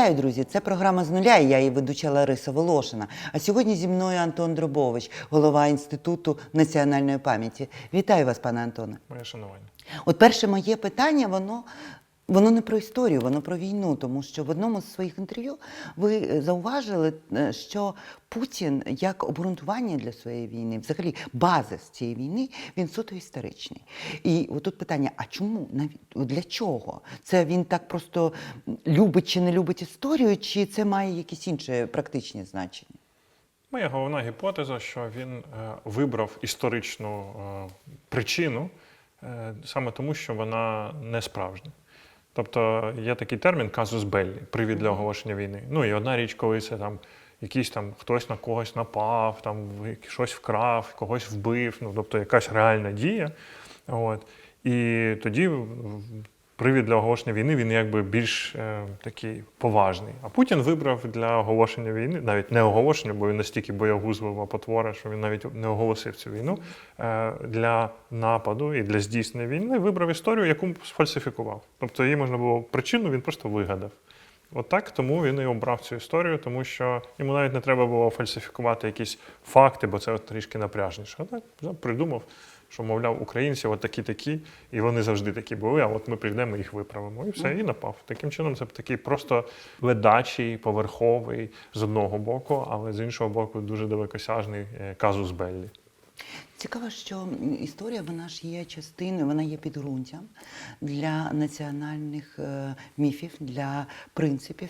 Вітаю, друзі! Це програма з нуля. і Я її ведуча Лариса Волошина. А сьогодні зі мною Антон Дробович, голова Інституту національної пам'яті. Вітаю вас, пане Антоне. Моє шанування. От перше моє питання, воно. Воно не про історію, воно про війну, тому що в одному з своїх інтерв'ю ви е, зауважили, е, що Путін як обґрунтування для своєї війни, взагалі базис цієї війни, він суто історичний. І отут питання: а чому для чого? Це він так просто любить чи не любить історію, чи це має якісь інші практичні значення? Моя головна гіпотеза, що він е, вибрав історичну причину саме тому, що вона не справжня. Тобто є такий термін казус беллі, привід для оголошення війни. Ну і одна річ, коли це там якийсь там хтось на когось напав, там щось вкрав, когось вбив, ну тобто якась реальна дія. От. І тоді привід для оголошення війни він якби більш е, такий поважний. А Путін вибрав для оголошення війни, навіть не оголошення, бо він настільки боягузлива потвора, що він навіть не оголосив цю війну. Е, для нападу і для здійснення війни вибрав історію, яку сфальсифікував. Тобто її можна було причину, він просто вигадав. Отак, тому він і обрав цю історію, тому що йому навіть не треба було фальсифікувати якісь факти, бо це трішки напряжніше. А так придумав, що, мовляв, українці от такі такі, і вони завжди такі були, а от ми прийдемо їх виправимо. І все, і напав. Таким чином, це такий просто ледачий, поверховий з одного боку, але з іншого боку, дуже далекосяжний е, казус Беллі. Цікаво, що історія вона ж є частиною, вона є підґрунтям для національних е, міфів, для принципів,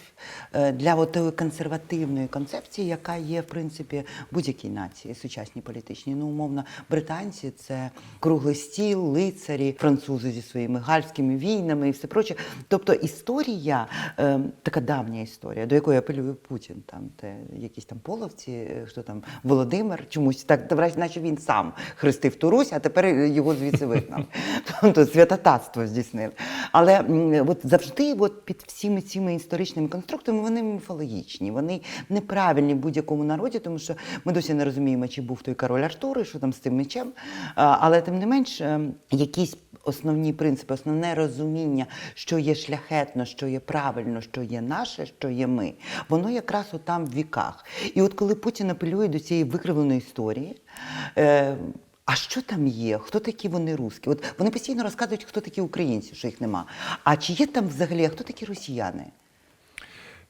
е, для от тої консервативної концепції, яка є в принципі будь-якій нації сучасній політичній. Ну, умовно, британці це круглий стіл, лицарі, французи зі своїми гальськими війнами і все проче. Тобто історія, е, така давня історія, до якої апелює Путін, там те якісь там половці, хто там Володимир, чомусь так, наче він сам хрестив ту Русь, а тепер його звідси вигнав. Тобто святотатство здійснили. Але от завжди от під всіми цими історичними конструктами вони міфологічні, вони неправильні в будь-якому народі, тому що ми досі не розуміємо, чи був той король Артур, і що там з тим мечем. Але тим не менш, ем, якісь основні принципи, основне розуміння, що є шляхетно, що є правильно, що є наше, що є ми, воно якраз отам в віках. І от коли Путін апелює до цієї викривленої історії. Е, а що там є? Хто такі вони русські? От вони постійно розказують, хто такі українці, що їх нема. А чи є там взагалі, а хто такі росіяни?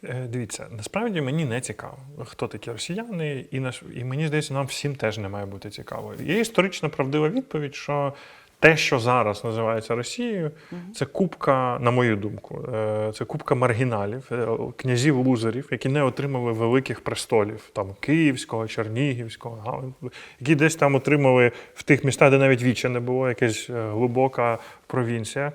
Е, Дивіться, насправді мені не цікаво, хто такі росіяни, і наш і мені здається, нам всім теж не має бути цікаво. Є історична правдива відповідь, що те, що зараз називається Росією, це купка, на мою думку, е, це купка маргіналів, е, князів лузерів, які не отримали великих престолів, там Київського, Чернігівського, які десь там отримали в тих містах, де навіть віче не було, якась е, глибока провінція.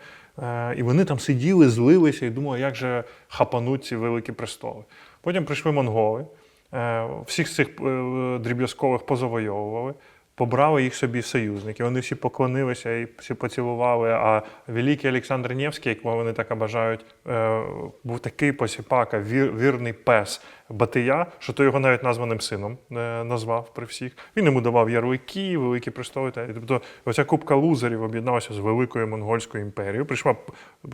І вони там сиділи, злилися і думали, як же хапануть ці великі престоли. Потім прийшли монголи, всіх цих дріб'язкових позавойовували, побрали їх собі союзники. Вони всі поклонилися і всі поцілували. А великий Олександр Невський, якого вони так бажають, був такий посіпака, вір- вірний пес Батия, що той його навіть названим сином е, назвав при всіх. Він йому давав ярлики, великі престоли. Тобто оця купка лузерів об'єдналася з великою монгольською імперією. Прийшла,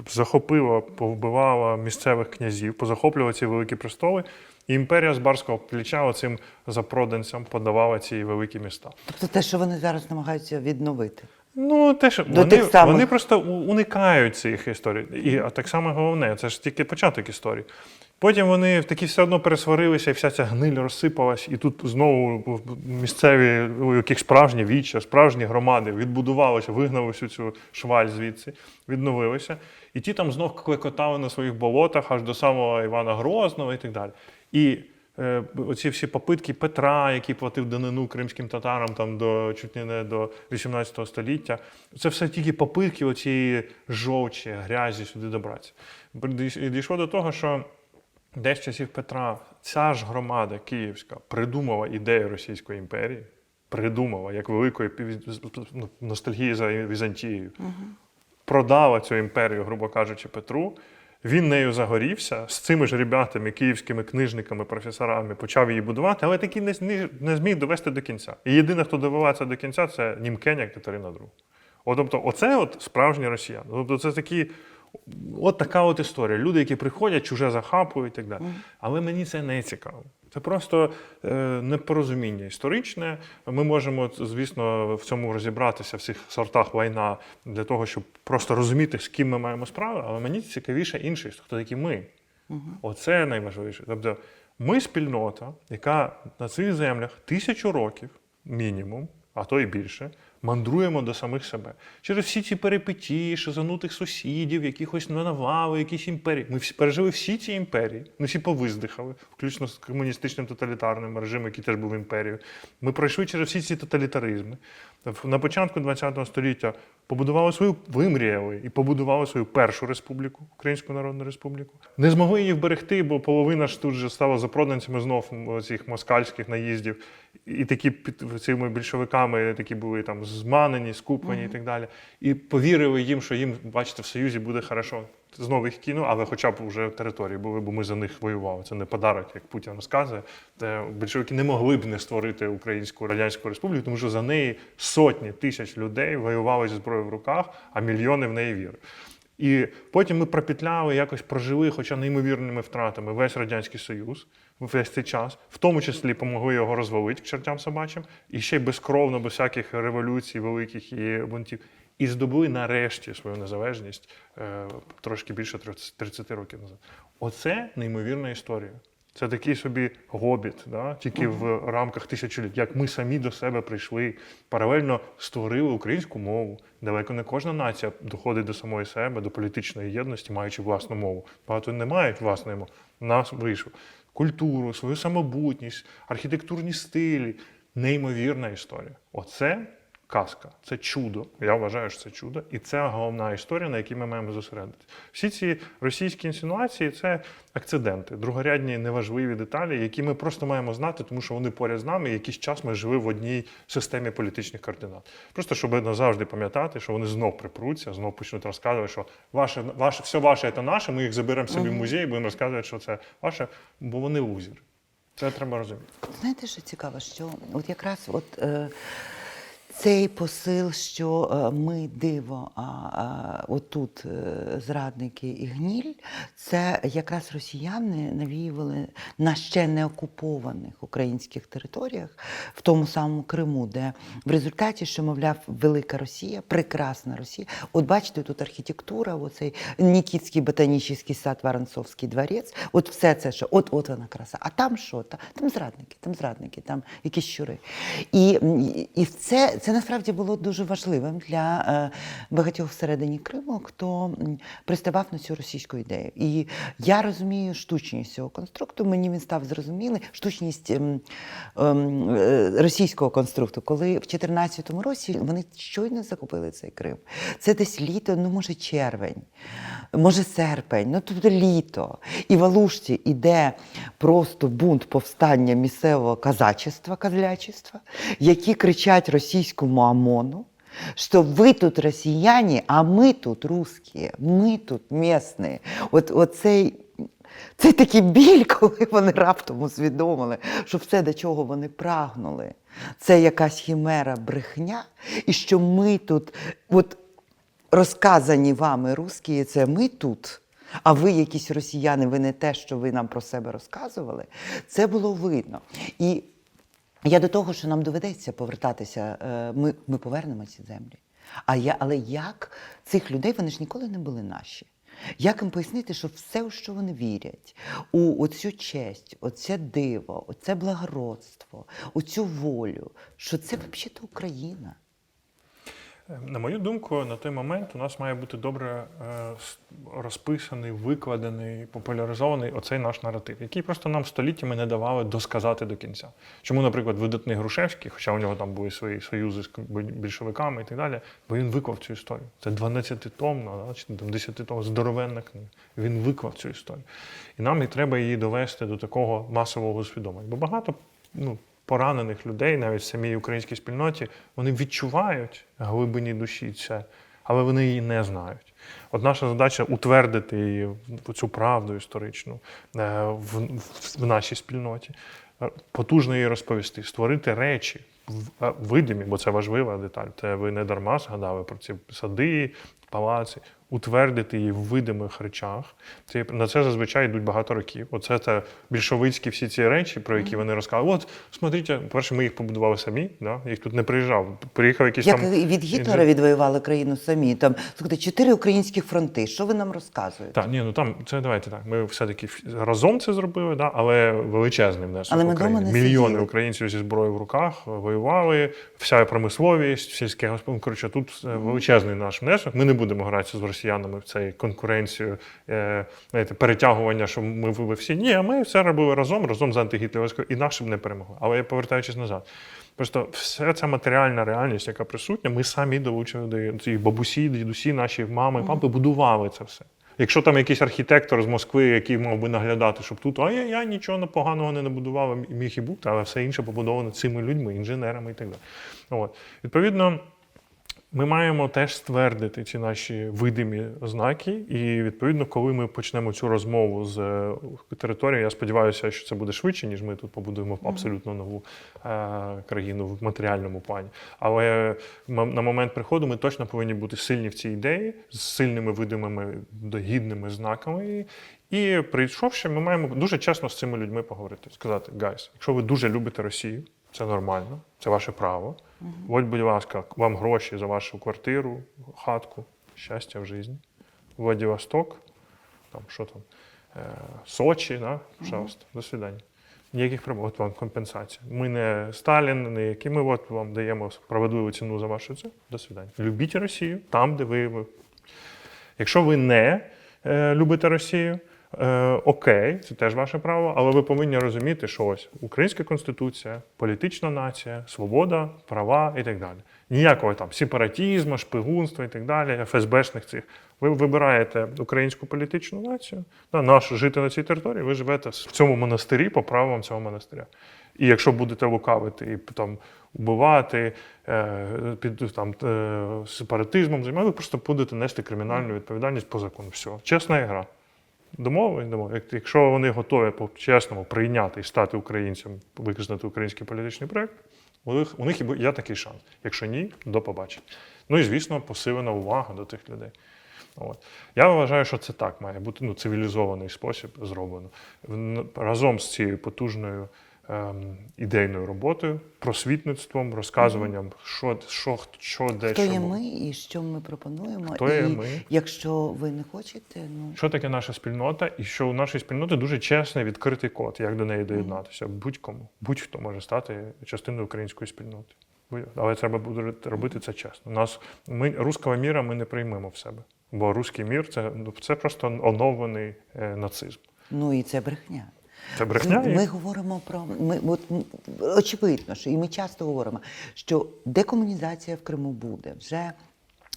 захопила, повбивала місцевих князів, позахоплювала ці великі престоли. І імперія з барського плеча цим запроданцям подавала ці великі міста. Тобто те, що вони зараз намагаються відновити. Ну, те, що До вони, тих самих. вони просто уникають цих історій. І а так само головне, це ж тільки початок історії. Потім вони такі все одно пересварилися, і вся ця гниль розсипалась, і тут знову місцеві, у яких справжні віччя, справжні громади відбудувалися, вигнали всю цю шваль звідси, відновилися. І ті там знов клекотали на своїх болотах аж до самого Івана Грозного і так далі. І е, оці всі попитки Петра, який платив данину кримським татарам там до чуть не до 18 століття, це все тільки попитки оцієї жовчі, грязі сюди добратися. І дійшло до того, що десь часів Петра ця ж громада київська придумала ідею Російської імперії, придумала як великої ну, ностальгії за Візантією, продала цю імперію, грубо кажучи, Петру. Він нею загорівся з цими ж ребятами, київськими книжниками, професорами, почав її будувати, але таки не, не, не зміг довести до кінця. І єдине, хто довела це до кінця, це Німкеня Катерина II. От, тобто, оце от справжні росіяни. Тобто, це такі От така от історія. Люди, які приходять, чуже захапують і так далі. Але мені це не цікаво. Це просто е, непорозуміння історичне. Ми можемо, звісно, в цьому розібратися в цих сортах війна для того, щоб просто розуміти, з ким ми маємо справу. Але мені цікавіше інше, хто такі ми. Оце найважливіше. Тобто, ми спільнота, яка на цих землях тисячу років, мінімум, а то і більше, мандруємо до самих себе. Через всі ці перипетії, шизанутих сусідів, якихось навали, якісь імперії. Ми всі пережили всі ці імперії, ми всі повиздихали, включно з комуністичним тоталітарним режимом, який теж був імперією. Ми пройшли через всі ці тоталітаризми. На початку ХХ століття побудували свою, вимріяли і побудували свою першу республіку, Українську Народну Республіку. Не змогли її вберегти, бо половина ж тут же стала запроданцями знов цих москальських наїздів. І такі під цими більшовиками такі були там зманені, скуплені і так далі. І повірили їм, що їм, бачите, в Союзі буде хорошо. Знову їх кинув, але хоча б вже території були, бо ми за них воювали. Це не подарок, як Путін розказує. Де більшовики не могли б не створити Українську Радянську Республіку, тому що за неї сотні тисяч людей воювали зі зброєю в руках, а мільйони в неї вірили. І потім ми пропітляли, якось прожили, хоча неймовірними втратами, весь Радянський Союз весь цей час, в тому числі помогли його розвалити к чертям собачим, і ще й безкровно, без всяких революцій великих і бунтів. І здобули нарешті свою незалежність е, трошки більше 30 30 років назад. Оце неймовірна історія. Це такий собі гобіт, да? тільки в рамках тисячоліть, як ми самі до себе прийшли, паралельно створили українську мову. Далеко не кожна нація доходить до самої себе, до політичної єдності, маючи власну мову. Багато не мають власної мови. Нас вийшло культуру, свою самобутність, архітектурні стилі. Неймовірна історія. Оце казка, це чудо. Я вважаю, що це чудо, і це головна історія, на якій ми маємо зосередитися. Всі ці російські інсинуації це акциденти, другорядні неважливі деталі, які ми просто маємо знати, тому що вони поряд з нами. і Якийсь час ми жили в одній системі політичних координат. Просто щоб назавжди пам'ятати, що вони знов припруться, знов почнуть розказувати, що ваше, ваше все ваше це наше. Ми їх заберемо собі в музей, і будемо розказувати, що це ваше, бо вони лузери. Це треба розуміти. Знаєте, що цікаво, що от якраз от, е, цей посил, що е, ми диво, а, а отут е, зрадники і гніль, це якраз росіяни навіювали на ще не окупованих українських територіях, в тому самому Криму, де в результаті, що, мовляв, велика Росія, прекрасна Росія. От бачите, тут архітектура, оцей Нікітський ботанічний сад, Воронцовський дворець, от все це, що от от вона краса. А там що? Там зрадники, там зрадники, там якісь щури. І, і це, це насправді було дуже важливим для е, багатьох всередині Криму, хто приставав на цю російську ідею. І я розумію штучність цього конструкту. Мені він став зрозумілий. Штучність ем, ем, е, російського конструкту, коли в 2014 році вони щойно захопили цей Крим. Це десь літо, ну може червень, може серпень, ну тобто літо. І в Алушці іде просто бунт повстання місцевого казачества, козлячества, які кричать російському ОМОНу, що ви тут росіяни, а ми тут русські, ми тут місні. От, оцей це такий біль, коли вони раптом усвідомили, що все, до чого вони прагнули, це якась хімера брехня, і що ми тут, от розказані вами русські, це ми тут. А ви якісь росіяни, ви не те, що ви нам про себе розказували. Це було видно. І я до того, що нам доведеться повертатися, е, ми, ми повернемо ці землі. А я, але як цих людей, вони ж ніколи не були наші. Як їм пояснити, що все, у що вони вірять, у оцю честь, оце диво, оце благородство, оцю волю, що це взагалі Україна. На мою думку, на той момент у нас має бути добре е, розписаний, викладений, популяризований оцей наш наратив, який просто нам століттями не давали досказати до кінця. Чому, наприклад, видатний Грушевський, хоча у нього там були свої союзи з більшовиками і так далі, бо він виклав цю історію. Це 12-томна, да, чи 10-томна, здоровенна книга. Він виклав цю історію. І нам і треба її довести до такого масового усвідомлення. Бо багато ну, поранених людей, навіть в самій українській спільноті, вони відчувають глибині душі це, але вони її не знають. От наша задача утвердити її, цю правду історичну е, в, в, нашій спільноті, е, потужно її розповісти, створити речі. е, Видимі, бо це важлива деталь. Це ви не дарма згадали про ці сади, палаці. Утвердити її в видимих речах. Це, на це зазвичай йдуть багато років. Оце те більшовицькі всі ці речі, про які вони розказують. От, смотрите, по-перше, ми їх побудували самі, да? їх тут не приїжджав. Приїхав якийсь Як там. від Гітлера відвоювали країну самі. Там слухайте, чотири українських фронти. Що ви нам розказуєте? Так, ні, ну там це давайте так. Ми все-таки разом це зробили, да, але величезний внесок Але ми України. дома не Мільйони сиділи. українців зі зброєю в руках воювали, вся промисловість, сільське господарство. Коротше, тут е, величезний наш внесок. Ми не будемо гратися з росіянами в цей конкуренцію, е, знаєте, перетягування, що ми ви всі. Ні, ми все робили разом, разом з антигітлерівською, інакше б не перемогли. Але я повертаючись назад. Просто вся ця матеріальна реальність, яка присутня, ми самі долучили до цієї бабусі, дідусі, наші мами, папи будували це все. Якщо там якийсь архітектор з Москви, який мав би наглядати, щоб тут а я, я нічого поганого не набудував, міг і бути, але все інше побудовано цими людьми, інженерами і так далі. От. Відповідно, ми маємо теж ствердити ці наші видимі знаки, і відповідно, коли ми почнемо цю розмову з е, території, я сподіваюся, що це буде швидше, ніж ми тут побудуємо абсолютно нову е, країну в матеріальному плані. Але на момент приходу ми точно повинні бути сильні в цій ідеї, з сильними видимими догідними знаками. І прийшовши, ми маємо дуже чесно з цими людьми поговорити, сказати: гайс, якщо ви дуже любите Росію, це нормально, це ваше право. От, будь ласка, вам гроші за вашу квартиру, хатку, щастя в житті. Владивосток, там що там, е, Сочі, да? пожалуйста, до свидання. Ніяких проблем, от вам компенсація. Ми не Сталін, не які ми от вам даємо справедливу ціну за ваше це. До свидання. Любіть Росію там, де ви- Якщо ви не е, любите Росію, е, окей, це теж ваше право, але ви повинні розуміти, що ось українська конституція, політична нація, свобода, права і так далі. Ніякого там сепаратізму, шпигунства і так далі, ФСБшних цих. Ви вибираєте українську політичну націю, да, наш жити на цій території, ви живете в цьому монастирі по правилам цього монастиря. І якщо будете лукавити і там вбивати, е, під там е, сепаратизмом займати, ви просто будете нести кримінальну відповідальність по закону. Все, чесна ігра. Домовились, домовились. Якщо вони готові по-чесному прийняти і стати українцем, використати український політичний проект, у них, у них є такий шанс. Якщо ні, до побачення. Ну і звісно, посилена увага до тих людей. От. Я вважаю, що це так має бути ну, цивілізований спосіб зроблено. Разом з цією потужною ідейною роботою, просвітництвом, розказуванням, що, що, що де Хто є ми і що ми пропонуємо? Хто є ми? якщо ви не хочете, ну Що таке наша спільнота, і що у нашої спільноти дуже чесний відкритий код, як до неї доєднатися. Будь-кому, будь-хто може стати частиною української спільноти. Але треба буде робити це чесно. Нас ми руського міра ми не приймемо в себе, бо руський мір це, ну, це просто оновлений е, нацизм. ну і це брехня. Це брехня. Ми говоримо про ми от очевидно, що і ми часто говоримо, що декомунізація в Криму буде вже.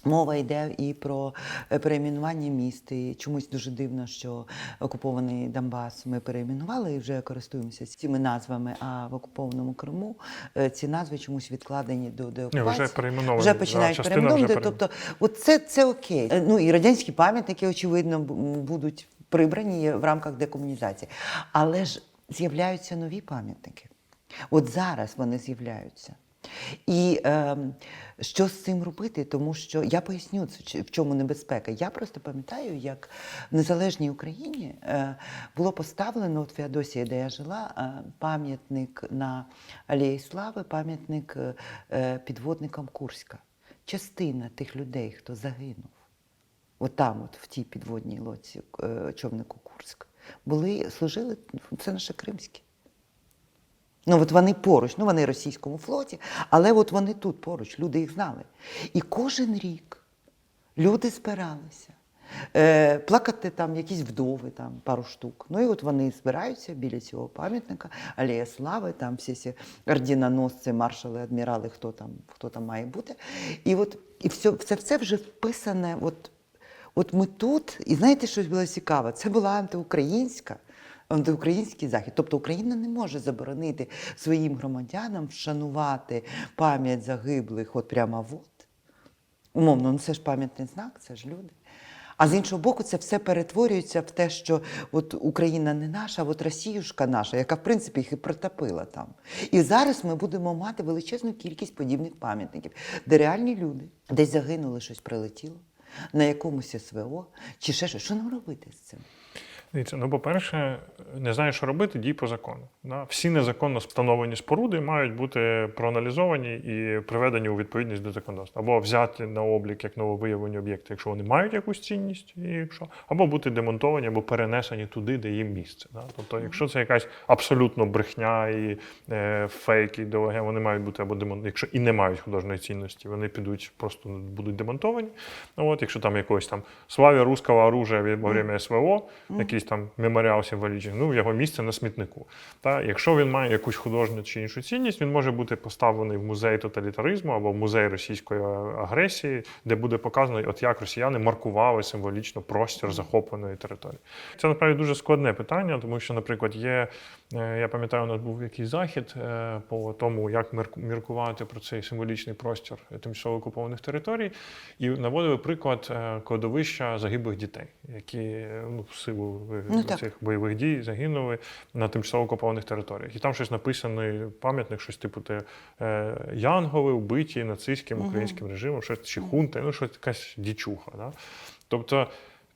Мова йде і про е, перейменування міст. І чомусь дуже дивно, що окупований Донбас ми перейменували і вже користуємося цими назвами. А в окупованому Криму е, ці назви чомусь відкладені до деокупації. вже перейменовані. Вже починають частина Тобто, от це, це окей. Е, Ну і радянські пам'ятники, очевидно, будуть прибрані в рамках декомунізації. Але ж з'являються нові пам'ятники. От зараз вони з'являються. І е, що з цим робити? Тому що я поясню, це в чому небезпека. Я просто пам'ятаю, як в незалежній Україні е, було поставлено от в Феодосії, де я жила, е, пам'ятник на Алеї Слави, пам'ятник е, підводникам Курська. Частина тих людей, хто загинув, от там, от в тій підводній лодці е, човнику Курськ, були, служили, це наше кримське. Ну, от вони поруч, ну вони в російському флоті, але от вони тут поруч, люди їх знали. І кожен рік люди збиралися. Е, плакати там якісь вдови, там пару штук. Ну і от вони збираються біля цього пам'ятника, Алея Слави, там всі ці ордіноносці, маршали, адмірали, хто там, хто там має бути. І от і все, це все вже вписане. От, от ми тут, і знаєте, щось було цікаве? Це була антиукраїнська антиукраїнський захід. Тобто Україна не може заборонити своїм громадянам вшанувати пам'ять загиблих от прямо от. Умовно, ну це ж пам'ятний знак, це ж люди. А з іншого боку, це все перетворюється в те, що от Україна не наша, а от Росіюшка наша, яка в принципі їх і притопила там. І зараз ми будемо мати величезну кількість подібних пам'ятників, де реальні люди десь загинули, щось прилетіло. На якомусь СВО, чи ще щось. Що нам робити з цим? Дивіться, ну, по-перше, не знаю, що робити, дій по закону. Всі незаконно встановлені споруди мають бути проаналізовані і приведені у відповідність до законодавства. Або взяти на облік як нововиявлені об'єкти, якщо вони мають якусь цінність, і якщо, або бути демонтовані, або перенесені туди, де їм місце. Да? Тобто, якщо це якась абсолютно брехня і е, фейк, ідеологія, вони мають бути або демонтовані. Якщо і не мають художньої цінності, вони підуть, просто будуть демонтовані. Ну, от, якщо там якогось там славі руського оружия від- во время СВО, якийсь там меморіал символічний, ну його місце на смітнику. Та якщо він має якусь художню чи іншу цінність, він може бути поставлений в музей тоталітаризму або в музей російської агресії, де буде показано, от як росіяни маркували символічно простір захопленої території. Це насправді дуже складне питання, тому що, наприклад, є е, я пам'ятаю, у нас був якийсь захід е, по тому, як міркувати про цей символічний простір тимчасово окупованих територій, і наводили приклад е, кладовища загиблих дітей, які ну, в силу Ну, цих бойових дій загинули на тимчасово окупованих територіях. І там щось написано, пам'ятник, щось типу те, е, янголи вбиті нацистським українським режимом, щось чи хунти, ну щось якась дічуха. Да? Тобто.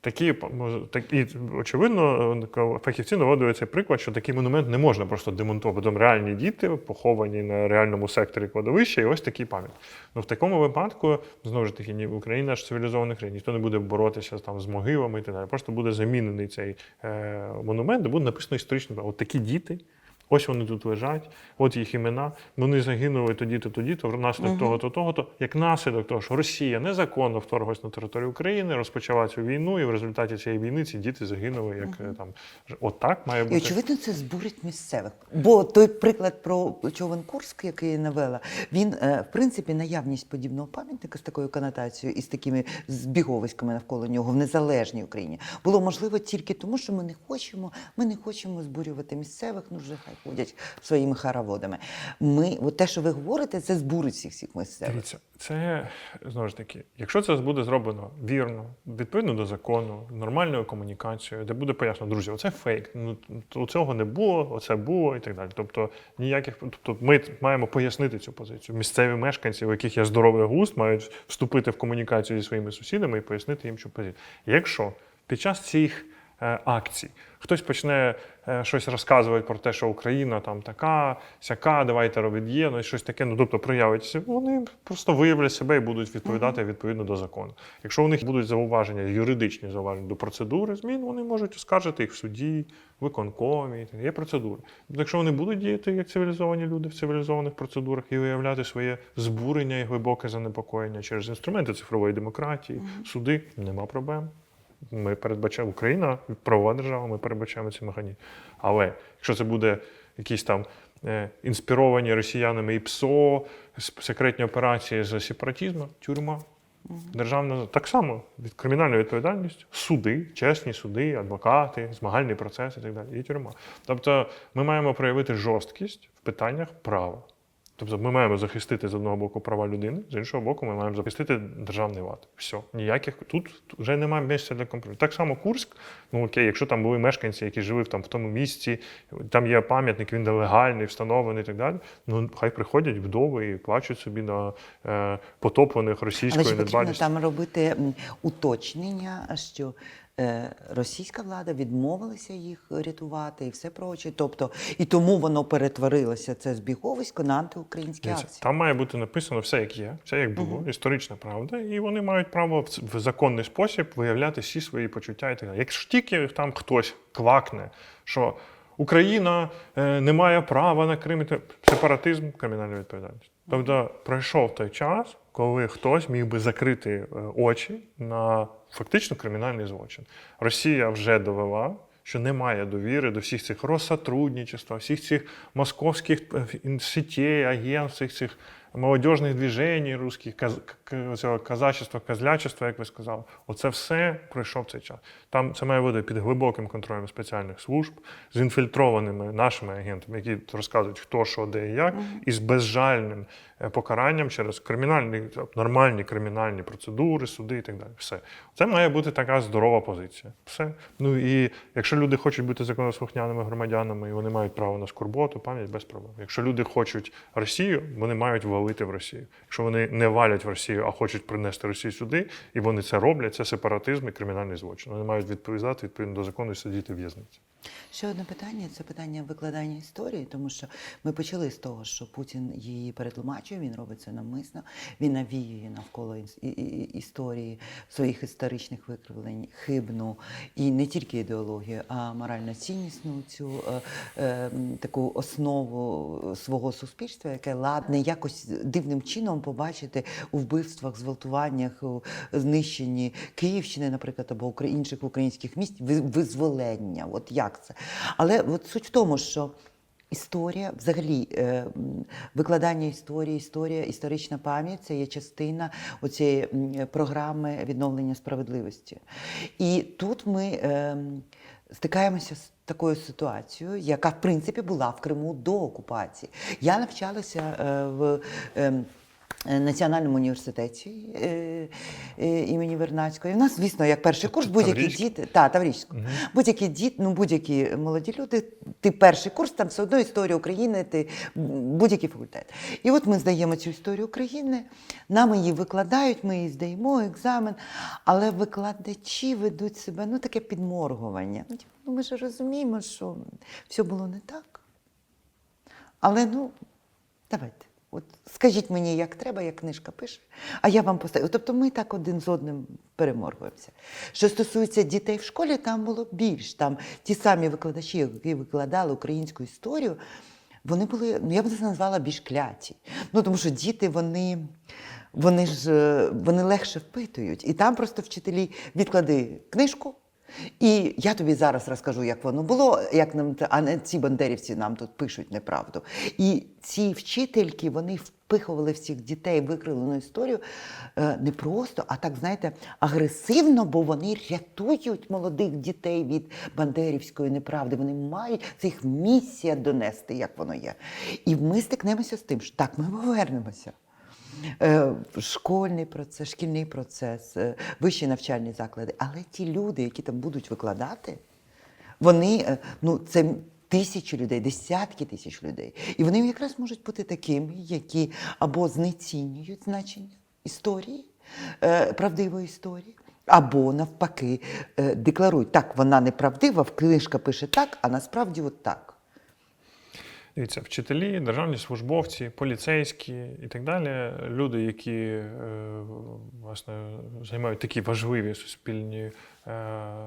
Такі мож- так, і, очевидно, е, фахівці наводили цей приклад, що такий монумент не можна просто демонтувати. Там реальні діти поховані на реальному секторі кладовища, і ось такий пам'ять. Ну в такому випадку знову ж таки, ні Україна ж цивілізована країна, ніхто не буде боротися там з могилами і так далі. Просто буде замінений цей е, монумент, де буде написано історично. От такі діти. Ось вони тут лежать, от їх імена. Вони загинули тоді-то, тоді-то, внаслідок того-то, того-то. Як наслідок того, що Росія незаконно вторглась на територію України, розпочала цю війну, і в результаті цієї війни ці діти загинули. Як е, там от так має І бути. очевидно, це збурить місцевих. Бо той приклад про човен Курськ, який я навела, він е, в принципі наявність подібного пам'ятника з такою конотацією і з такими збіговиськами навколо нього в незалежній Україні було можливо тільки тому, що ми не хочемо, ми не хочемо збурювати місцевих. Ну вже хай ходять своїми хороводами. Ми, от те, що ви говорите, це збурить всіх всіх місцевих. Дивіться, це знову ж таки, якщо це буде зроблено вірно, відповідно до закону, нормальною комунікацією, де буде пояснено, друзі, оце фейк. Ну то цього не було, оце було і так далі. Тобто ніяких, тобто ми маємо пояснити цю позицію. Місцеві мешканці, у яких є здоровий глузд, мають вступити в комунікацію зі своїми сусідами і пояснити їм цю позицію. Якщо під час цих акцій хтось почне е, щось розказувати про те, що Україна там така, сяка, давайте робити є, ну і щось таке, ну тобто проявиться, вони просто виявлять себе і будуть відповідати відповідно до закону. Якщо у них будуть зауваження, юридичні зауваження до процедури змін, вони можуть оскаржити їх в суді, виконкомі. Є процедури. Тобто, якщо вони будуть діяти як цивілізовані люди в цивілізованих процедурах і виявляти своє збурення і глибоке занепокоєння через інструменти цифрової демократії, суди, нема проблем. Ми передбачаємо Україна, правова держава, ми передбачаємо ці механізми. Але якщо це буде якісь там е, інспіровані росіянами і ПСО, секретні операції з сепаратизму, тюрма. Державна так само від кримінальна відповідальність, суди, чесні суди, адвокати, змагальний процес і так далі, і тюрма. Тобто ми маємо проявити жорсткість в питаннях права. Тобто ми маємо захистити з одного боку права людини, з іншого боку, ми маємо захистити державний лад. Все. Ніяких тут вже немає місця для компромісу. Так само Курськ, ну окей, якщо там були мешканці, які жили там в тому місці, там є пам'ятник, він легальний, встановлений і так далі. Ну хай приходять вдови і плачуть собі на е, потоплених Але російською ж потрібно там робити уточнення, що російська влада відмовилася їх рятувати і все проче. Тобто, і тому воно перетворилося це збіговисько на антиукраїнські Дивіться, акції. Там має бути написано все, як є, все як було, історична правда, і вони мають право в, законний спосіб виявляти всі свої почуття і так далі. Якщо тільки там хтось квакне, що Україна е, не має права на Крим, сепаратизм, кримінальна відповідальність. Тобто пройшов той час, коли хтось міг би закрити е, очі на фактично кримінальний злочин. Росія вже довела. Що немає довіри до всіх цих розсотрудничества, всіх цих московських сітей, сетей, агентств, всіх цих молодіжних движень русських, цього казачества, козлячества, як ви сказали. Оце все пройшов цей час. Там це має бути під глибоким контролем спеціальних служб, з інфільтрованими нашими агентами, які розказують, хто що, де і як, і з безжальним е, покаранням через кримінальні, нормальні кримінальні процедури, суди і так далі. Все. Це має бути така здорова позиція. Все. Ну і якщо люди хочуть бути законослухняними громадянами, і вони мають право на скорботу, пам'ять без проблем. Якщо люди хочуть Росію, вони мають валити в Росію. Якщо вони не валять в Росію, а хочуть принести Росію сюди, і вони це роблять, це сепаратизм і кримінальний злочин. Вони мають відповідати відповідно до закону і сидіти в в'язниці. Ще одне питання це питання викладання історії, тому що ми почали з того, що Путін її перетлумачує, він робить це навмисно, він навіює навколо історії своїх історичних викривлень хибну і не тільки ідеологію, а морально ціннісну цю е, е, таку основу свого суспільства, яке ладне якось дивним чином побачити у вбивствах, зґвалтуваннях, у знищенні Київщини, наприклад, або інших українських міст ви- визволення. От як це? Але от суть в тому, що історія, взагалі, е, викладання історії, історія, історична пам'ять це є частина оцієї м, програми відновлення справедливості. І тут ми е, стикаємося з такою ситуацією, яка в принципі була в Криму до окупації. Я навчалася е, в. Е, Національному університеті е, е, імені Вернацького. І в нас, звісно, як перший курс, будь-які діти, та, Таврійського. Будь-які діти, ну будь-які молоді люди, ти перший курс, там все одно історія України, ти будь-який факультет. І от ми здаємо цю історію України, нам її викладають, ми її здаємо, екзамен, але викладачі ведуть себе, ну таке підморгування. Ну, типу, ну, ми ж розуміємо, що все було не так. Але ну, давайте. От скажіть мені, як треба, як книжка пише, а я вам поставлю. Тобто ми так один з одним переморгуємося. Що стосується дітей в школі, там було більш. Там ті самі викладачі, які викладали українську історію, вони були, ну я б це назвала більш кляті. Ну тому що діти, вони. Вони ж е, вони легше впитують. І там просто вчителі відклади книжку, і я тобі зараз розкажу, як воно було, як нам а не ці бандерівці нам тут пишуть неправду. І ці вчительки вони впихували всіх дітей в викривлену історію е, не просто, а так знаєте, агресивно, бо вони рятують молодих дітей від бандерівської неправди. Вони мають це їх місія донести, як воно є. І ми стикнемося з тим, що так ми повернемося. Е, Школьний процес, шкільний процес, е, вищі навчальні заклади. Але ті люди, які там будуть викладати, вони е, ну це тисячі людей, десятки тисяч людей. І вони якраз можуть бути такими, які або знецінюють значення історії, правдивої історії. Або навпаки декларують, так, вона неправдива, в книжка пише так, а насправді от так. Дивіться, вчителі, державні службовці, поліцейські і так далі. Люди, які е, власне займають такі важливі суспільні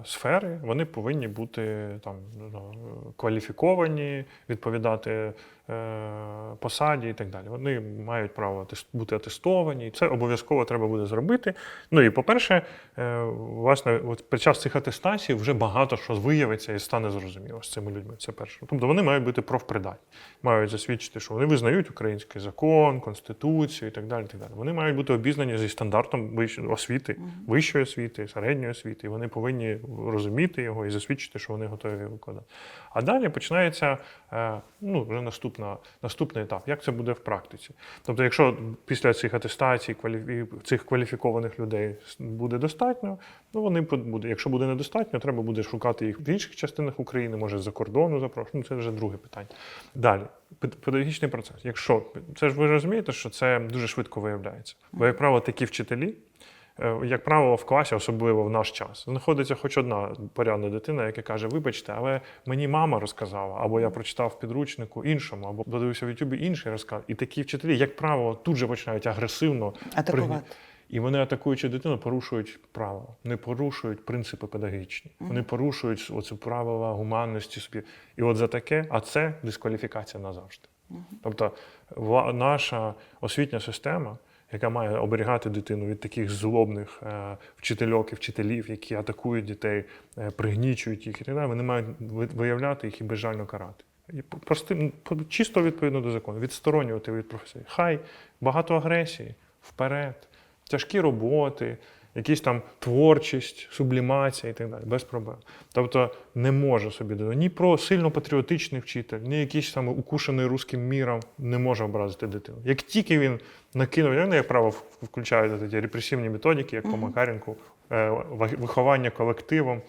сфери, вони повинні бути там ну, кваліфіковані, відповідати е, посаді і так далі. Вони мають право бути атестовані. і Це обов'язково треба буде зробити. Ну і по-перше, е, власне, от під час цих атестацій вже багато що виявиться і стане зрозуміло з цими людьми. Це перше. Тобто вони мають бути профпридатні, мають засвідчити, що вони визнають український закон, конституцію і так далі. І так далі. Вони мають бути обізнані зі стандартом освіти, вищої освіти, середньої освіти. І вони повинні розуміти його і засвідчити, що вони готові викладати. А далі починається е, ну, вже наступна, наступний етап. Як це буде в практиці? Тобто, якщо після цих атестацій цих кваліфікованих людей буде достатньо, ну вони буде. Якщо буде недостатньо, треба буде шукати їх в інших частинах України, може з-за кордону запрошувати. Ну, це вже друге питання. Далі, педагогічний процес. Якщо це ж ви розумієте, що це дуже швидко виявляється. Бо, як правило, такі вчителі. Е, Як правило, в класі, особливо в наш час, знаходиться хоч одна порядна дитина, яка каже: Вибачте, але мені мама розказала, або я прочитав в підручнику іншому, або подивився в Ютубі інший розказ. І такі вчителі, як правило, тут же починають агресивно Атакувати. І вони, атакуючи дитину, порушують правила, не порушують принципи педагогічні. Вони порушують оці правила гуманності собі. І от за таке, а це дискваліфікація назавжди. Тобто, наша освітня система, яка має оберігати дитину від таких злобних е, вчительок і вчителів, які атакують дітей, е, пригнічують їх і так далі, вони мають виявляти їх і безжально карати. І простим, чисто відповідно до закону, відсторонювати від професії. Хай багато агресії, вперед, тяжкі роботи, якісь там творчість, сублімація і так далі, без проблем. Тобто не може собі дитина ні про сильно патріотичний вчитель, ні якийсь там укушений руським міром не може образити дитину. Як тільки він накинув, вони, як правило, в- включають ті репресивні методики, як по Макаренку, е, виховання колективом,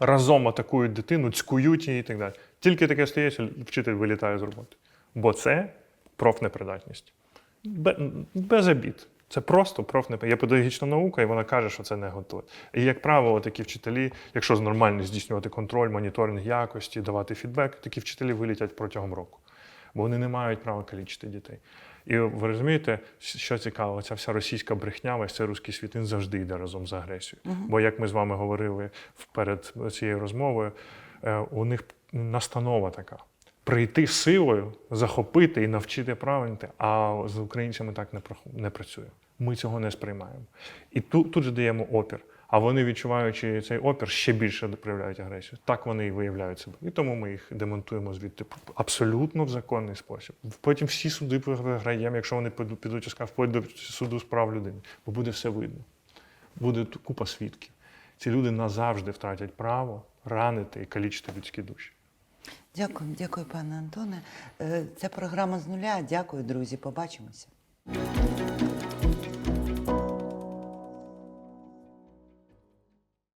разом атакують дитину, цькують її і так далі. Тільки таке стається, вчитель вилітає з роботи. Бо це профнепридатність. Без обід. Це просто профнеп. Є педагогічна наука, і вона каже, що це не готове. І, як правило, такі вчителі, якщо нормально здійснювати контроль, моніторинг якості, давати фідбек, такі вчителі вилітять протягом року. Бо вони не мають права калічити дітей. І ви розумієте, що цікаво, ця вся російська брехня, весь цей руський світ, він завжди йде разом з агресією. Бо як ми з вами говорили перед цією розмовою, е, у них настанова така прийти силою, захопити і навчити правильно, а з українцями так не, не працює. Ми цього не сприймаємо. І тут, тут же даємо опір. А вони, відчуваючи цей опір, ще більше проявляють агресію. Так вони і виявляють себе. І тому ми їх демонтуємо звідти абсолютно в законний спосіб. Потім всі суди виграємо, якщо вони підуть і скажуть, до суду з прав людини, бо буде все видно. Буде купа свідків. Ці люди назавжди втратять право ранити і калічити людські душі. Дякую, дякую, пане Антоне. Це програма з нуля. Дякую, друзі. Побачимося.